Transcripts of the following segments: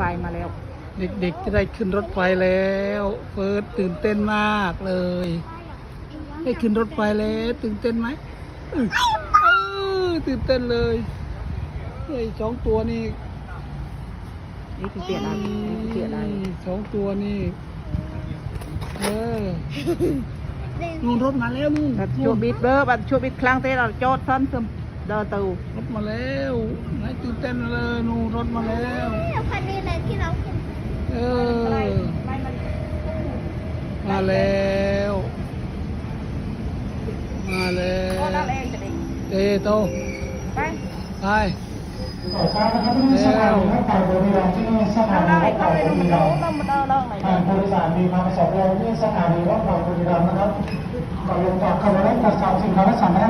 ไฟมาแล้ว เด็กๆ จะได้ขึ้นรถไฟแล้ว เฟิร์สตื่นเต้นมากเลย ได้ขึ้นรถไฟแล้ว ตื่นเต้นไหมเออเออตื่นเต้นเลยไอ้สองตัวนี่นี่คือเปลี่ยนอะไรนี่คือเปลี่ยนอะไรสองตัวนี่เออนู่นรถมาแล้วนู่นแบบชัวบิดเบอร์แบบชัวบิดครั้งเต้เราโจดซ้อนซึมเดินตูรถมาแล้วไหนตื่นเต้นเลยนู่นรถมาแล้วพอดีเลยที่เราขึ้นเออมาแล้วมาแล้วก็นั่นเองจะดีเตโตไปไปต่อช้านะครับที่สถานีรถไฟบุรีรัมย์ที่สถานั่นนีได้รถไฟเข้าไปบุดูรีมันรัโน้มย์มมันเดินเรื่องไหนทางผู้โดยสารมีความประสงค์ลงที่สถานีรถไฟบุรีรัมย์นะครับก่อนลงจากขบวนรถจัดสรรสิ่งของและสัมภาระ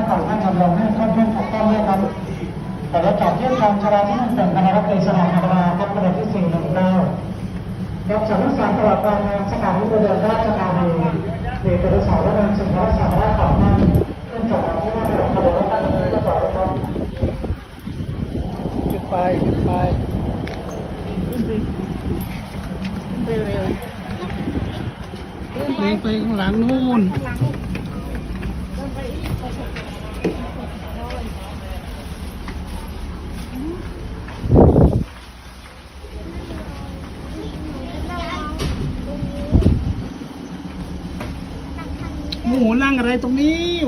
ก่อนท่านจ แต่รถจอดเทียบทางชราที่นั่งเป็นคณะรับในสถานธรรมดาครับขบวนที่สี่หนึ่งเก้ารับจากรถสารตลอดการงานสถานีบริการราชธานีเด็กกระสอบและนำสิ่งของและสัมภาระก่อนท่านขึ้นจากที่นั่งขบวนรถตั้งที่จอดรถครับขึ้นไปขึ้นไปเร็วเร็วไปข้างหลังนู่น หมูนั่งอะไรตรงนี้